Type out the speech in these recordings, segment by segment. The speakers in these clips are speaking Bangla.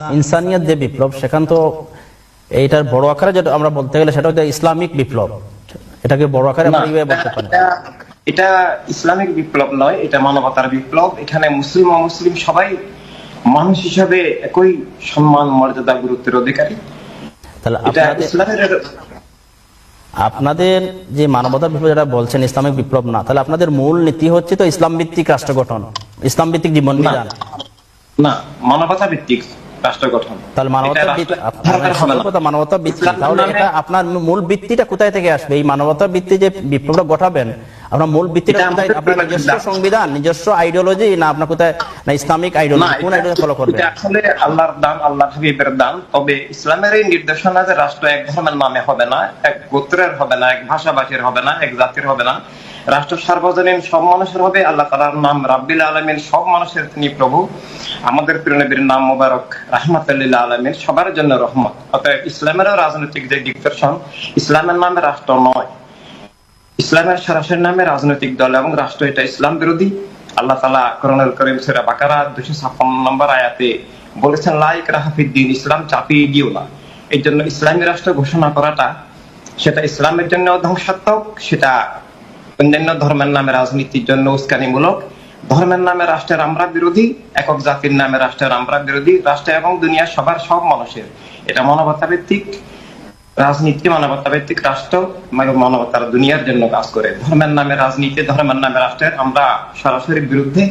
ইনসানিয়ত যে বিপ্লব সেখান তো এইটার বড় আকারে যেটা আমরা বলতে গেলে সেটা হচ্ছে ইসলামিক বিপ্লব। এটাকে বড় আকারে আমরা এইভাবে বলতে পারি। এটা- এটা ইসলামিক বিপ্লব নয় এটা মানবতার বিপ্লব। এখানে মুসলিম অমুসলিম সবাই মানুষ হিসাবে একই সম্মান মর্যাদা গুরুত্বের অধিকারী। তাহলে আপনাদের আপনাদের যে মানবতার বিপ্লব যেটা বলছেন ইসলামিক বিপ্লব না তাহলে আপনাদের মূল নীতি হচ্ছে তো ইসলাম ভিত্তিক রাষ্ট্র গঠন ইসলাম ভিত্তিক জীবন বিধান। না মানবতা ভিত্তিক রাষ্ট্র গঠন তাহলে মানবতা এটা ভিত্তি- রাষ্ট্র- আপনার দরকার হবে না। কথা মানবতা ভিত্তি তাহলে এটা আপনার মূল ভিত্তিটা কোথায় থেকে আসবে? এই মানবতা ভিত্তি যে বিপ্লবটা ঘটাবেন আপনার মূল ভিত্তিটা কোথায়? আপনার নিজস্ব সংবিধান নিজস্ব আইডিওলজি না আপনার কোথায় না ইসলামিক আইডিওলজি কোন আইডিওলজি ফলো করবেন আসলে আল্লাহর দান আল্লাহ হাবিবের দান। তবে ইসলামের এই নির্দেশনা যে রাষ্ট্র এক ধর্মের নামে হবে না এক গোত্রের হবে না এক ভাষাভাষীর হবে না এক জাতির হবে না রাষ্ট্র সার্বজনীন সব মানুষের হবে, আল্লাহ তালার নাম রাব্বিল আলমিন, সব মানুষের তিনি প্রভু। আমাদের প্রিয়নবীর নাম মোবারক রাহমাতুল্লিল্লাহ আলমিন, সবার জন্য রহমত। অতএব ইসলামেরও রাজনৈতিক যে ডিকটেশন ইসলামের নামে রাষ্ট্র নয়। ইসলামের সরাসরি নামে রাজনৈতিক দল এবং রাষ্ট্র এটা ইসলাম বিরোধী। আল্লাহ তালা করণের করিম সেরা বাকারা দুশো ছাপ্পান্ন নম্বর আয়াতে বলেছেন লাইক রাহাফিদ্দিন ইসলাম চাপিয়ে দিও না। এই জন্য ইসলামী রাষ্ট্র ঘোষণা করাটা, সেটা ইসলামের জন্য ধ্বংসাত্মক, সেটা অন্যান্য ধর্মের নামে রাজনীতির জন্য উস্কানিমূলক। ধর্মের নামে রাষ্ট্রের আমরা বিরোধী, একক জাতির নামে রাষ্ট্রের আমরা বিরোধী, রাষ্ট্র এবং দুনিয়া সবার সব মানুষের। এটা মানবতা ভিত্তিক রাজনীতি মানবতা ভিত্তিক রাষ্ট্র মানে মানবতার দুনিয়ার জন্য কাজ করে। ধর্মের নামে রাজনীতি, ধর্মের নামে রাষ্ট্রের আমরা সরাসরি বিরুদ্ধে।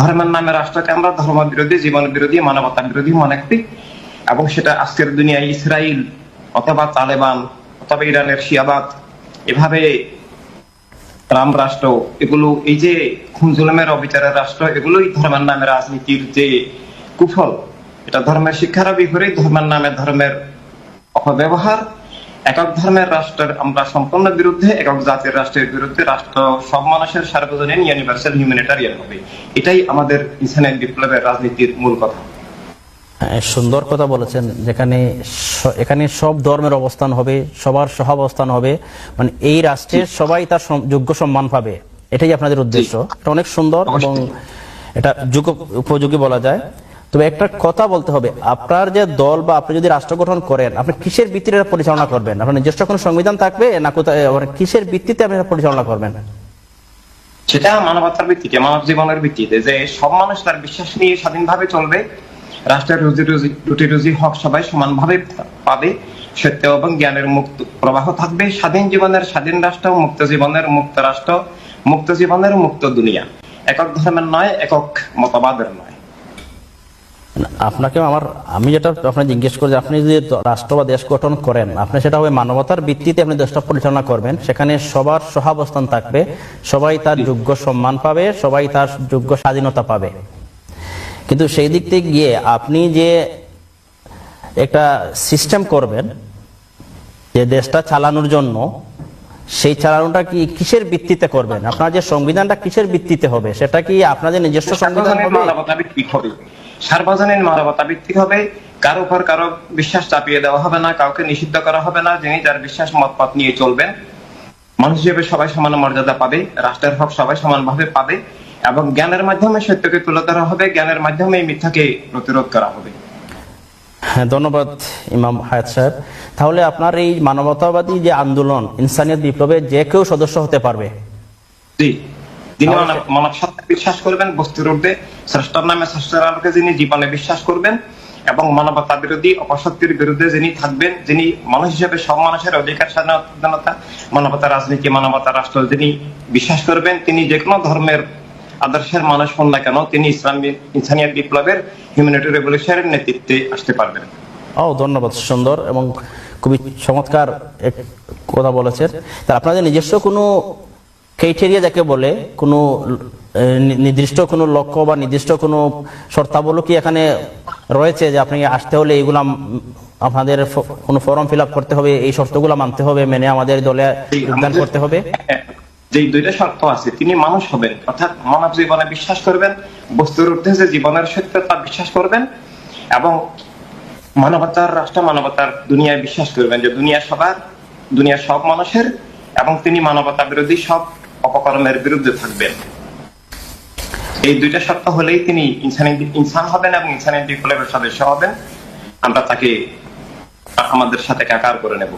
ধর্মের নামে রাষ্ট্রকে আমরা ধর্ম বিরোধী, জীবন বিরোধী, মানবতা বিরোধী মনে করি। এবং সেটা আজকের দুনিয়ায় ইসরায়েল অথবা তালেবান অথবা ইরানের শিয়াবাদ, এভাবে রাম রাষ্ট্র, এগুলো এই যে খুন অবিচারের রাষ্ট্র, এগুলোই ধর্মের নামে রাজনীতির যে কুফল, এটা ধর্মের শিক্ষার বিপরীত, ধর্মের নামে ধর্মের অপব্যবহার। একক ধর্মের রাষ্ট্রের আমরা সম্পূর্ণ বিরুদ্ধে, একক জাতির রাষ্ট্রের বিরুদ্ধে, রাষ্ট্র সব মানুষের সার্বজনীন ইউনিভার্সাল হিউম্যানিটারিয়ান হবে। এটাই আমাদের ইনসানের বিপ্লবের রাজনীতির মূল কথা। সুন্দর কথা বলেছেন যেখানে এখানে সব ধর্মের অবস্থান হবে সবার সহাবস্থান হবে মানে এই রাষ্ট্রের সবাই তার যোগ্য সম্মান পাবে। এটাই আপনাদের উদ্দেশ্য। এটা অনেক সুন্দর এবং এটা যুগ উপযোগী বলা যায়। তবে একটা কথা বলতে হবে আপনার যে দল বা আপনি যদি রাষ্ট্র গঠন করেন আপনি কিসের ভিত্তিতে পরিচালনা করবেন? আপনার নিজস্ব কোনো সংবিধান থাকবে না কোথায় মানে কিসের ভিত্তিতে আপনি পরিচালনা করবেন? সেটা মানবতার ভিত্তিতে মানব জীবনের ভিত্তিতে যে সব মানুষ তার বিশ্বাস নিয়ে স্বাধীনভাবে চলবে রাষ্ট্রের রুজি রুজি রুটি রুজি হক সবাই সমানভাবে পাবে, সত্য এবং জ্ঞানের মুক্ত প্রবাহ থাকবে। স্বাধীন জীবনের স্বাধীন রাষ্ট্র, মুক্ত জীবনের মুক্ত রাষ্ট্র, মুক্ত জীবনের মুক্ত দুনিয়া। একক ধর্মের নয়, একক মতবাদের নয়। আপনাকে আমার, আমি যেটা আপনার জিজ্ঞেস করি, আপনি যদি রাষ্ট্র বা দেশ গঠন করেন, আপনি সেটা হবে মানবতার ভিত্তিতে আপনি দেশটা পরিচালনা করবেন। সেখানে সবার সহাবস্থান থাকবে, সবাই তার যোগ্য সম্মান পাবে, সবাই তার যোগ্য স্বাধীনতা পাবে। কিন্তু সেই দিক থেকে গিয়ে আপনি যে একটা সিস্টেম করবেন যে দেশটা চালানোর জন্য সেই চালানোটা কি কিসের ভিত্তিতে করবেন? আপনার যে সংবিধানটা কিসের ভিত্তিতে হবে? সেটা কি আপনাদের নিজস্ব সংবিধান হবে। সার্বজনীন মানবতা ভিত্তিক হবে। কারও উপর কারও বিশ্বাস চাপিয়ে দেওয়া হবে না কাউকে নিষিদ্ধ করা হবে না। যিনি যার বিশ্বাস মতপাত নিয়ে চলবেন মানুষ হিসেবে সবাই সমান মর্যাদা পাবে রাষ্ট্রের হক সবাই সমানভাবে পাবে। এবং জ্ঞানের মাধ্যমে সত্যকে তুলে ধরা হবে জ্ঞানের মাধ্যমে এই মিথ্যাকে প্রতিরোধ করা হবে। হ্যাঁ ধন্যবাদ ইমাম হায়াত সাহেব। তাহলে আপনার এই মানবতাবাদী যে আন্দোলন ইনসানিয়ত বিপ্লবে যে কেউ সদস্য হতে পারবে? জি। যিনি মানব- মানব বিশ্বাস করবেন বস্তুর ঊর্ধ্বে শ্রেষ্ঠর নামে শ্রেষ্ঠের আলোকে যিনি জীবনে বিশ্বাস করবেন এবং মানবতা বিরোধী অপশক্তির বিরুদ্ধে যিনি থাকবেন যিনি মানুষ হিসেবে সব মানুষের অধিকার স্বাধীনতা মানবতা রাজনীতি মানবতা রাষ্ট্র যিনি বিশ্বাস করবেন তিনি যে কোনো ধর্মের আদর্শের মানুষ হন না কেন তিনি ইসলামী ইনসানিয়াত বিপ্লবের হিউম্যানিটি রেভলিউশনের নেতৃত্বে আসতে পারবেন। ও ধন্যবাদ সুন্দর এবং খুবই চমৎকার এক কথা বলেছেন। তা আপনাদের নিজস্ব কোনো ক্রাইটেরিয়া যাকে বলে কোনো নির্দিষ্ট কোনো লক্ষ্য বা নির্দিষ্ট কোনো শর্তাবলী কি এখানে রয়েছে যে আপনি আসতে হলে এইগুলা উম, আপনাদের কোনো ফর্ম ফিল আপ করতে হবে এই শর্তগুলো মানতে হবে মেনে আমাদের দলে যোগদান করতে হবে? যে দুইটা শর্ত আছে, তিনি মানুষ হবেন। অর্থাৎ মানব জীবনে বিশ্বাস করবেন, বস্তুর ঊর্ধ্বে যে জীবনের সত্যতা বিশ্বাস করবেন এবং মানবতার, রাষ্ট্র মানবতার দুনিয়ায় বিশ্বাস করবেন যে দুনিয়া সবার, দুনিয়া সব মানুষের এবং তিনি মানবতা বিরোধী সব অপকর্মের বিরুদ্ধে থাকবেন। এই দুইটা শর্ত হলেই তিনি ইনসান হবেন এবং ইনসানি বিপ্লবের সদস্য হবেন। আমরা তাকে, আমাদের সাথে কাকার করে নেব।